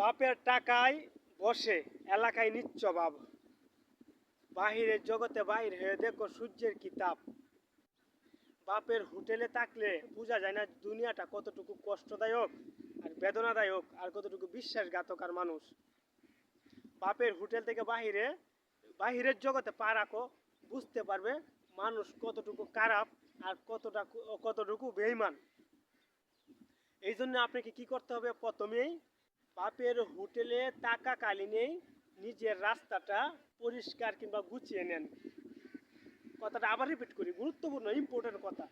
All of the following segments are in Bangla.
বাপের টাকায় বসে, এলাকায় নিচ্ছ বাব বাহিরের জগতে বাহির হয়ে দেখো সূর্যের কি তাপ বাপের হোটেলে থাকলে বোঝা যায় না দুনিয়াটা কতটুকু কষ্টদায়ক আর বেদনাদায়ক আর কতটুকু বিশ্বাসঘাতক আর মানুষ। বাপের হোটেল থেকে বাহিরে, বাহিরের জগতে পা রাখো, বুঝতে পারবে মানুষ কতটুকু খারাপ আর কতটা কতটুকু বেইমান এই জন্য আপনাকে কি করতে হবে? প্রথমেই বাপের হোটেলে থাকাকালীনেই নিজের রাস্তাটা পরিষ্কার কিংবা গুছিয়ে নেন। কথাটা আবার রিপিট করি, গুরুত্বপূর্ণ ইম্পর্টেন্ট কথা।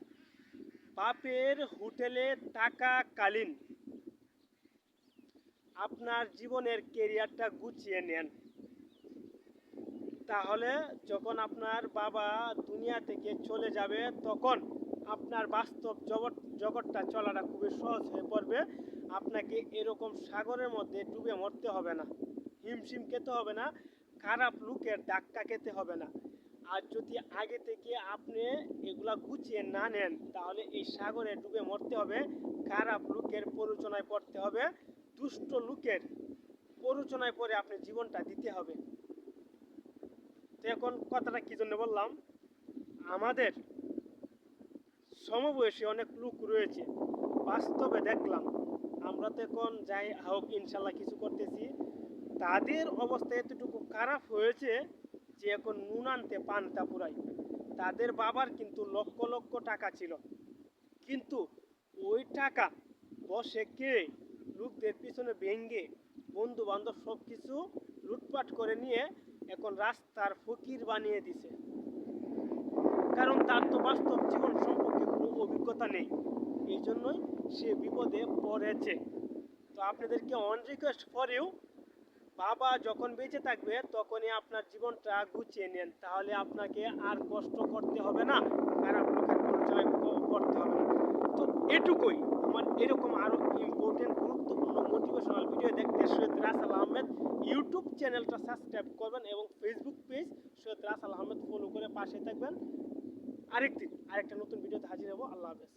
বাপের হোটেলে থাকাকালীন আপনার জীবনের কেরিয়ারটা গুছিয়ে নেন। তাহলে যখন আপনার বাবা দুনিয়া থেকে চলে যাবে, তখন আপনার বাস্তব জগৎ, জগৎটা চলাটা খুবই সহজ হয়ে পড়বে। আপনাকে এরকম সাগরের মধ্যে ডুবে মরতে হবে না। হিমশিম খেতে হবে না। খারাপ লুকের ধাক্কা খেতে হবে না। আর যদি আগে থেকে আপনি এগুলা গুছিয়ে না নেন, তাহলে এই সাগরে ডুবে মরতে হবে। খারাপ লোকের প্ররোচনায় পড়তে হবে। দুষ্ট লুকের প্ররোচনায় পড়ে আপনি জীবনটা দিতে হবে। তো এখন কথাটা কি জন্য বললাম? আমাদের সমবয়সী অনেক লোক রয়েছে। বাস্তবে দেখলাম, আমরা তো এখন যাই হোক, ইনশাল্লাহ কিছু করতেছি। তাদের অবস্থা এতটুকু খারাপ হয়েছে যে এখন নুন আনতে পান্তা পুরাই। তাদের বাবার কিন্তু লক্ষ লক্ষ টাকা ছিল। কিন্তু ওই টাকা বসে কে? লোকদের পিছনে ভেঙ্গে বন্ধু বান্ধব সব কিছু লুটপাট করে নিয়ে এখন রাস্তার ফকির বানিয়ে দিছে। কারণ তার তো বাস্তব জীবন জন্যই সে বিপদে পড়েছে। তো আপনাদেরকে অন রিকোয়েস্ট করেও বাবা যখন বেঁচে থাকবে তখনই আপনার জীবনটা গুছিয়ে নেন। তাহলে আপনাকে আর কষ্ট করতে হবে না লোকের পরিচয় করতে হবে না। তো এটুকুই, আমার এরকম আরও ইম্পর্টেন্ট গুরুত্বপূর্ণ মোটিভেশনাল ভিডিও দেখতে সৈয়দ রাসাল আহমেদ। ইউটিউব চ্যানেলটা সাবস্ক্রাইব করবেন এবং Facebook page Syed Rasal Ahmed follow করে পাশে থাকবেন। আরেকদিন আরেকটা নতুন ভিডিওতে হাজির হব। আল্লাহ হাফেজ।